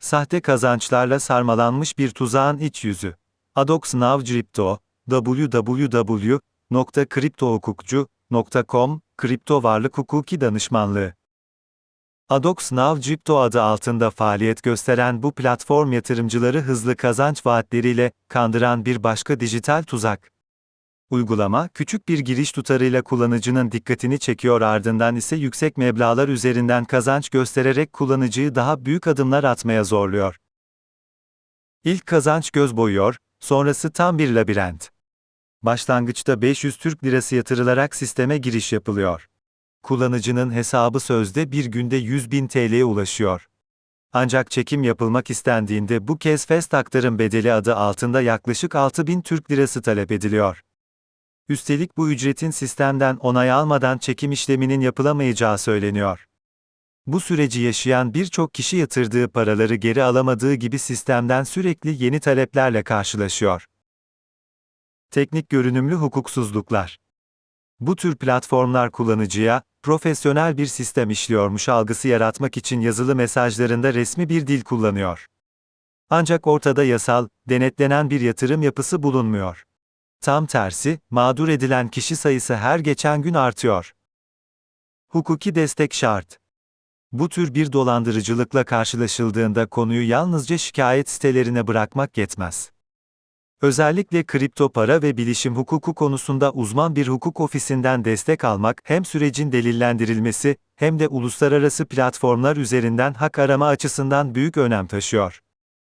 Sahte kazançlarla sarmalanmış bir tuzağın iç yüzü. Adox Now Crypto, www.kriptohukukcu.com, kripto varlık hukuki danışmanlığı. Adox Now Crypto adı altında faaliyet gösteren bu platform yatırımcıları hızlı kazanç vaatleriyle kandıran bir başka dijital tuzak. Uygulama, küçük bir giriş tutarıyla kullanıcının dikkatini çekiyor ardından ise yüksek meblağlar üzerinden kazanç göstererek kullanıcıyı daha büyük adımlar atmaya zorluyor. İlk kazanç göz boyuyor, sonrası tam bir labirent. Başlangıçta 500 Türk Lirası yatırılarak sisteme giriş yapılıyor. Kullanıcının hesabı sözde bir günde 100 bin TL'ye ulaşıyor. Ancak çekim yapılmak istendiğinde bu kez fest aktarım bedeli adı altında yaklaşık 6 bin Türk Lirası talep ediliyor. Üstelik bu ücretin sistemden onay almadan çekim işleminin yapılamayacağı söyleniyor. Bu süreci yaşayan birçok kişi yatırdığı paraları geri alamadığı gibi sistemden sürekli yeni taleplerle karşılaşıyor. Teknik görünümlü hukuksuzluklar. Bu tür platformlar kullanıcıya, profesyonel bir sistem işliyormuş algısı yaratmak için yazılı mesajlarında resmi bir dil kullanıyor. Ancak ortada yasal, denetlenen bir yatırım yapısı bulunmuyor. Tam tersi, mağdur edilen kişi sayısı her geçen gün artıyor. Hukuki destek şart. Bu tür bir dolandırıcılıkla karşılaşıldığında konuyu yalnızca şikayet sitelerine bırakmak yetmez. Özellikle kripto para ve bilişim hukuku konusunda uzman bir hukuk ofisinden destek almak hem sürecin delillendirilmesi hem de uluslararası platformlar üzerinden hak arama açısından büyük önem taşıyor.